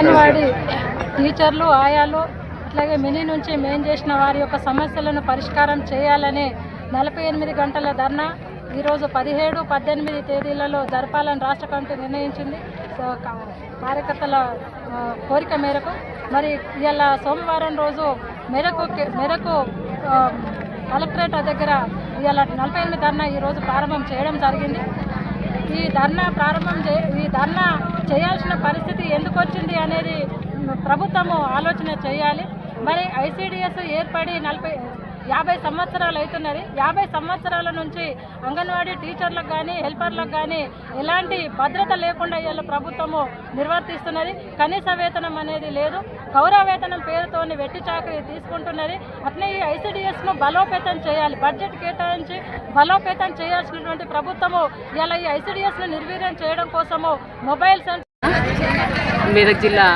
అంగన్వాడి టీచర్లు ఆయాలు అట్లాగే మినీ నుంచి మేం చేసిన వారి యొక్క సమస్యలను పరిష్కారం చేయాలని నలభై ఎనిమిది గంటల ధర్నా ఈరోజు పదిహేడు పద్దెనిమిది తేదీలలో జరపాలని రాష్ట్ర కమిటీ నిర్ణయించింది. సో కార్యకర్తల కోరిక మేరకు మరి ఇలా సోమవారం రోజు మెరకు మెరకు కలెక్టరేట్ దగ్గర ఇలా నలభై ఎనిమిది ధర్నా ఈరోజు ప్రారంభం చేయడం జరిగింది. ఈ ధర్నా ప్రారంభం చే ఈ ధర్నా చేయాల్సిన పరిస్థితి ఎందుకు వచ్చింది అనేది ప్రభుత్వము ఆలోచన చేయాలి. మరి ఐసిడిఎస్ ఏర్పడి నలభై యాభై సంవత్సరాలు అవుతున్నది. యాభై సంవత్సరాల నుంచి అంగన్వాడీ టీచర్లకు కానీ హెల్పర్లకు కానీ ఎలాంటి భద్రత లేకుండా ఇవాళ ప్రభుత్వము నిర్వర్తిస్తున్నది. కనీస వేతనం అనేది లేదు. గౌరవ వేతనం పేరుతో వెట్టి చాకరీ తీసుకుంటున్నది. అట్లే ఈ ఐసీడీఎస్ను బలోపేతం చేయాలి. బడ్జెట్ కేటాయించి బలోపేతం చేయాల్సినటువంటి ప్రభుత్వము ఇలా ఈ ఐసీడీఎస్ను నిర్వీర్యం చేయడం కోసము మొబైల్ సెంటర్ మెదక్ జిల్లా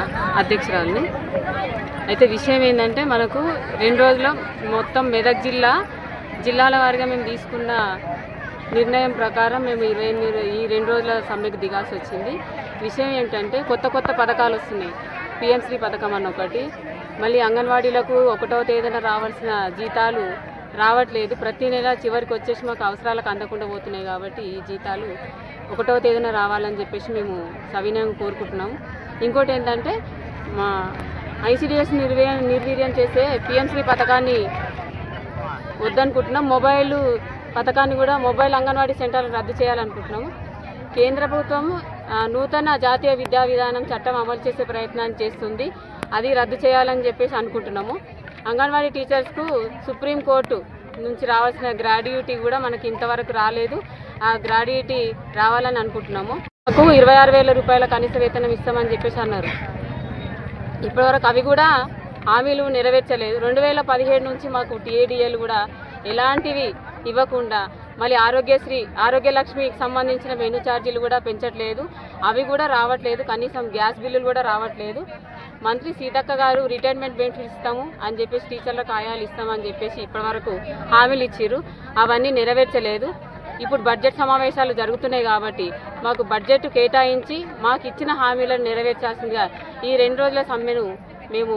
అధ్యక్షురాలని. అయితే విషయం ఏంటంటే మనకు రెండు రోజుల మొత్తం మెదక్ జిల్లా జిల్లాల వారిగా మేము తీసుకున్న నిర్ణయం ప్రకారం మేము ఇరవై రెండు ఈ రెండు రోజుల సమ్మెకు దిగాల్సి వచ్చింది. విషయం ఏంటంటే కొత్త కొత్త పథకాలు వస్తున్నాయి. పిఎంశ్రీ పథకం అన్న ఒకటి. మళ్ళీ అంగన్వాడీలకు ఒకటవ తేదీన రావాల్సిన జీతాలు రావట్లేదు. ప్రతి నెల చివరికి వచ్చేసి మాకు అవసరాలకు అందకుండా పోతున్నాయి కాబట్టి ఈ జీతాలు ఒకటవ తేదీన రావాలని చెప్పేసి మేము సవినయంగా కోరుకుంటున్నాము. ఇంకోటి ఏంటంటే మా ఐసీడిఎస్ నిర్వీర్యం నిర్వీర్యం చేసే పిఎంశ్రీ పథకాన్ని వద్దనుకుంటున్నాం. మొబైల్ పథకాన్ని కూడా మొబైల్ అంగన్వాడీ సెంటర్లు రద్దు చేయాలనుకుంటున్నాము. కేంద్ర ప్రభుత్వం నూతన జాతీయ విద్యా విధానం చట్టం అమలు చేసే ప్రయత్నాన్ని చేస్తుంది. అది రద్దు చేయాలని చెప్పేసి అనుకుంటున్నాము. అంగన్వాడీ టీచర్స్కు సుప్రీంకోర్టు నుంచి రావాల్సిన గ్రాడ్యుయేటీ కూడా మనకి ఇంతవరకు రాలేదు. ఆ గ్రాడ్యుటీ రావాలని అనుకుంటున్నాము. మాకు ఇరవై ఆరు వేల రూపాయల కనీస వేతనం ఇస్తామని చెప్పేసి అన్నారు. ఇప్పటివరకు అవి కూడా హామీలు నెరవేర్చలేదు. రెండు వేల పదిహేడు నుంచి మాకు టీఏడిఏలు కూడా ఎలాంటివి ఇవ్వకుండా మళ్ళీ ఆరోగ్యశ్రీ ఆరోగ్య లక్ష్మికి సంబంధించిన మెను ఛార్జీలు కూడా పెంచట్లేదు. అవి కూడా రావట్లేదు. కనీసం గ్యాస్ బిల్లులు కూడా రావట్లేదు. మంత్రి సీతక్క గారు రిటైర్మెంట్ బెనిఫిట్స్ ఇస్తాము అని చెప్పేసి టీచర్లకు ఆయాలు ఇస్తామని చెప్పేసి ఇప్పటివరకు హామీలు ఇచ్చిర్రు. అవన్నీ నెరవేర్చలేదు. ఇప్పుడు బడ్జెట్ సమావేశాలు జరుగుతున్నాయి కాబట్టి మాకు బడ్జెట్ కేటాయించి మాకు ఇచ్చిన హామీలను నెరవేర్చాల్సిందిగా ఈ రెండు రోజుల సమ్మెను మేము